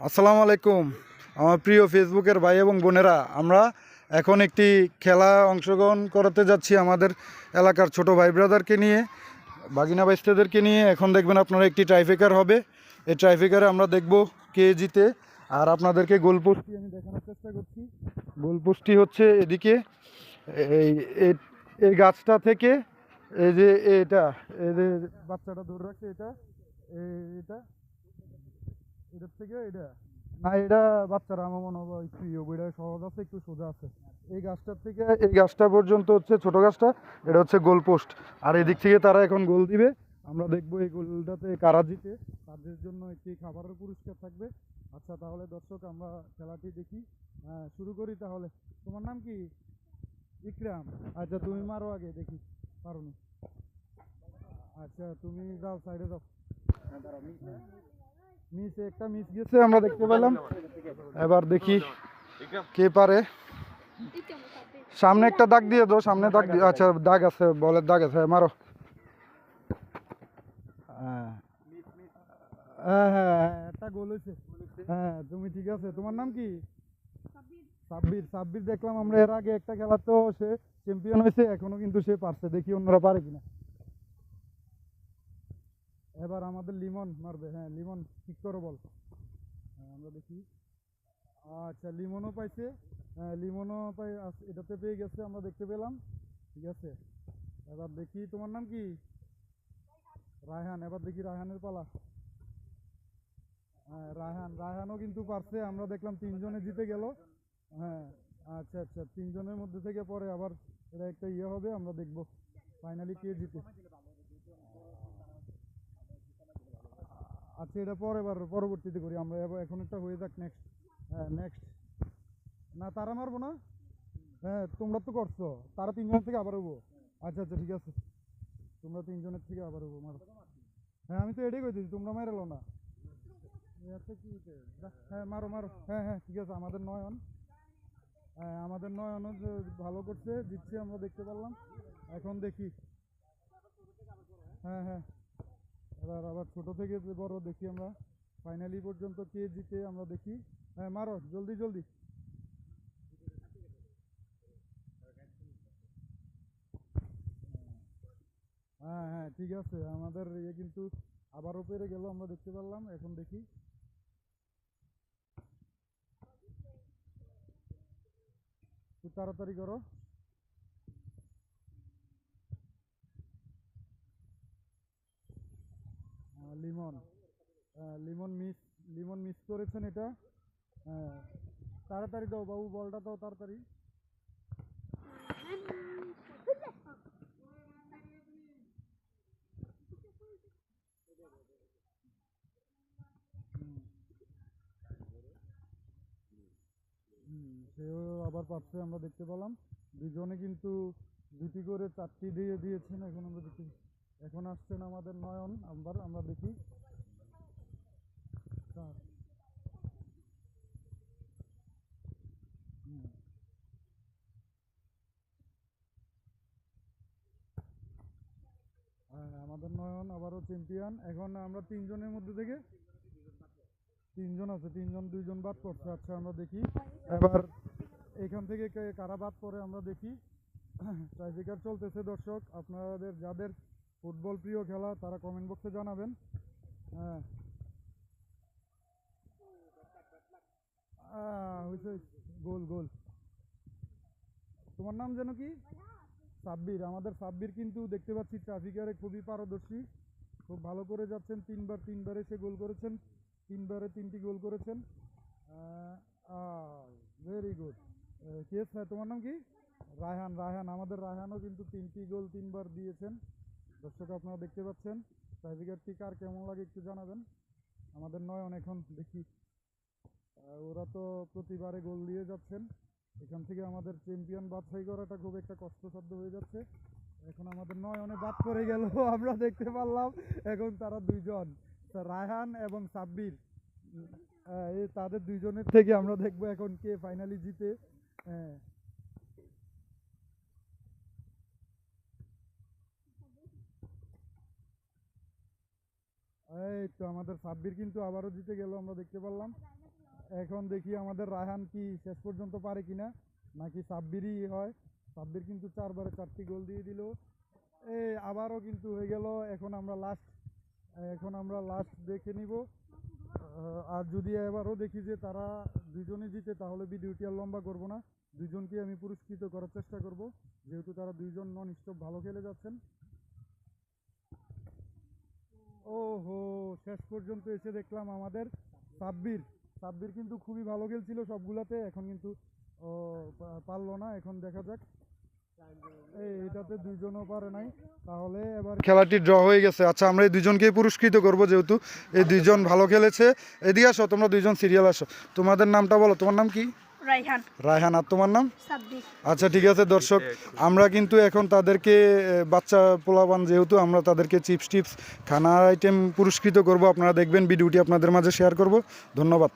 আসসালামু আলাইকুম। আমার প্রিয় ফেসবুকের ভাই এবং বোনেরা, আমরা এখন একটি খেলা অংশগ্রহণ করাতে যাচ্ছি আমাদের এলাকার ছোট ভাই ব্রাদারকে নিয়ে, বাগিনা বাইস্তাদেরকে নিয়ে। এখন দেখবেন আপনারা একটি ট্রাইফেকার হবে। এই ট্রাইফেকারে আমরা দেখব কে জিতে। আর আপনাদেরকে গোলপোস্টটি আমি দেখানোর চেষ্টা করছি। গোলপোস্টটি হচ্ছে এদিকে, এই, এই- গাছটা থেকে, এই যে এটা, এই যে বাচ্চাটা ধরে রাখছে, এটা এটা। এটার থেকে এটা? না, এটা বাচ্চারা আমার মনে হয় একটু ইয়ে এটা সহজ আছে, একটু সোজা আছে। এই গাছটার থেকে, এই গাছটা পর্যন্ত হচ্ছে ছোট গাছটা, এটা হচ্ছে গোল পোস্ট। আর এদিক থেকে তারা এখন গোল দিবে। আমরা দেখব এই গোলটাতে কারা জিতে, তাদের জন্য একটি খাবারের পুরস্কার থাকবে। আচ্ছা তাহলে দর্শক, আমরা খেলাটি দেখি। হ্যাঁ শুরু করি তাহলে। তোমার নাম কি? ইকরাম। আচ্ছা তুমি মারো আগে, দেখি। পারো। আচ্ছা তুমি যাও সাইডে যাও। মিস একটা মিস গেছে আমরা দেখতে পেলাম। এবার দেখি কে পারে। সামনে একটা দাগ দিয়ে দাও সামনে দাগ আচ্ছা দাগ আছে বলের দাগ আছে মারো। হ্যাঁ। হ্যাঁ হ্যাঁ, একটা গোল হয়েছে। হ্যাঁ তুমি ঠিক আছে। তোমার নাম কি? সাব্বির। সাব্বির। দেখলাম আমরা এর আগে একটা খেলা তো সে চ্যাম্পিয়ন হয়েছে এখনও কিন্তু সে পারছে। দেখি অন্যরা পারে কিনা। এবার আমাদের লিমন মারবে হ্যাঁ লিমন ঠিক করো বল। হ্যাঁ, আমরা দেখি। আচ্ছা লিমনও পাইছে হ্যাঁ লিমনও পাই এটাতে পেয়ে গেছে আমরা দেখতে পেলাম ঠিক আছে। এবার দেখি তোমার নাম কি? রায়হান এবার দেখি রায়হানের পালা। হ্যাঁ রায়হান রায়হানও কিন্তু পারছে আমরা দেখলাম তিনজনে জিতে গেল। হ্যাঁ আচ্ছা আচ্ছা তিনজনের মধ্যে থেকে পরে আবার এটা একটা ইয়ে হবে আমরা দেখব। ফাইনালি কে জিতে। আচ্ছা এটা পরে এবার পরবর্তীতে করি। আমরা এখন একটা হয়ে যাক নেক্সট হ্যাঁ নেক্সট না, তারা মারবো না? হ্যাঁ তোমরা তো করছ। তারা তিনজনের থেকে আবার হব। আচ্ছা আচ্ছা ঠিক আছে। তোমরা তিনজনের থেকে আবার হব, মারো। হ্যাঁ আমি তো এটাই কইতেছি তোমরা মেরেলো না। হ্যাঁ মারো মারো। হ্যাঁ হ্যাঁ ঠিক আছে, আমাদের নয়ন। হ্যাঁ আমাদের নয়নও ভালো করছে, জিতছে, আমরা দেখতে পারলাম। এখন দেখি। হ্যাঁ হ্যাঁ। এবার আবার ছোট থেকে বড় দেখি আমরা। ফাইনালি পর্যন্ত কে জিতে আমরা দেখি। হ্যাঁ মারো, জলদি জলদি। হ্যাঁ হ্যাঁ ঠিক আছে। আমাদের ইয়ে কিন্তু আবারও পেরে গেল, আমরা দেখতে পারলাম। এখন দেখি। তাড়াতাড়ি করো আহ, লিমন আহ, লিমন মিস লিমন মিস করেছেন এটা। হ্যাঁ তাড়াতাড়ি দাও বাবু, বলটা দাও তাড়াতাড়ি। সেও আবার পাচ্ছে, আমরা দেখতে পেলাম। দুজনে কিন্তু দুটি করে চারটি দিয়ে দিয়েছেন, এখন আমরা দেখি। এখন আসছেন আমাদের নয়ন আবার আমরা দেখি। কার? হুম। হ্যাঁ আমাদের নয়ন আবারও চ্যাম্পিয়ন এখন আমরা তিনজনের মধ্যে থেকে তিনজন আছে তিনজন দুইজন বাদ পড়ছে। আচ্ছা আমরা দেখি। এবার এখান থেকে কারা বাদ পড়ে আমরা দেখি। ট্রাইফিকার চলতেছে দর্শক। আপনাদের যাদের ফুটবল প্রিয় খেলা তারা কমেন্ট বক্সে জানাবেন। হ্যাঁ। হয়েছে গোল গোল। তোমার নাম যেন কি? সাব্বির। আমাদের সাব্বির কিন্তু দেখতে পাচ্ছি ট্রাফিকারে খুবই পারদর্শী। খুব ভালো করে যাচ্ছেন। তিনবার তিনবার এসে গোল করেছেন। তিনবারে তিনটি গোল করেছেন। ভেরি গুড কেস হ্যাঁ তোমার নাম কি? রায়হান রায়হান। আমাদের রায়হানও কিন্তু তিনটি গোল তিনবার দিয়েছেন। দর্শক, আপনারা দেখতে পাচ্ছেন। ট্রাফিকারটি কার কেমন লাগে একটু জানাবেন। আমাদের নয় অনেকক্ষণ দেখি। ওরা তো প্রতিবারে গোল দিয়ে যাচ্ছেন। এখান থেকে আমাদের চ্যাম্পিয়ন বাছাই করাটা খুব একটা কষ্টসাধ্য হয়ে যাচ্ছে। এখন আমাদের নয়নে বাদ করে গেল, আমরা দেখতে পারলাম। এখন তারা দুইজন রায়হান এবং সাব্বির। তাদের দুইজনের থেকে আমরা দেখব এখন কে ফাইনালি জিতে। হ্যাঁ। এই তো আমাদের সাব্বির কিন্তু আবারও জিতে গেল, আমরা দেখতে পারলাম। এখন দেখি আমাদের রায়হান কি শেষ পর্যন্ত পারে কিনা, নাকি সাব্বিরই হয়। সাব্বির কিন্তু চারবারে চারটি গোল দিয়ে দিল। এই আবারও কিন্তু হয়ে গেল। এখন আমরা লাস্ট এখন আমরা লাস্ট দেখে নিব। আর যদি এবারও দেখি যে তারা দুজনে জিতে, তাহলে ভিডিওটি আর লম্বা করব না। দুজনকে আমি পুরস্কৃত করার চেষ্টা করব। যেহেতু তারা দুইজন নন স্টপ ভালো খেলে যাচ্ছেন। ও হো শেষ পর্যন্ত এসে দেখলাম আমাদের সাব্বির। সাব্বির কিন্তু খুবই ভালো খেলছিল সবগুলাতে এখন কিন্তু ও, পারল না এখন দেখা যাক। এই এটাতে দুইজনও পারে নাই। তাহলে এবার খেলাটি ড্র হয়ে গেছে। আচ্ছা আমরা এই দুজনকেই পুরস্কৃত করব যেহেতু। এই দুইজন ভালো খেলেছে। এদিকে আসো তোমরা দুইজন সিরিয়াল আসো। তোমাদের নামটা বলো তোমার নাম কি? রাইহান রায়হান আর তোমার নাম? আচ্ছা ঠিক আছে দর্শক আমরা কিন্তু এখন তাদেরকে বাচ্চা পোলাবান যেহেতু আমরা তাদেরকে চিপস টিপস খানা আইটেম পুরস্কৃত করব। আপনারা দেখবেন ভিডিওটি আপনাদের মাঝে শেয়ার করব। ধন্যবাদ।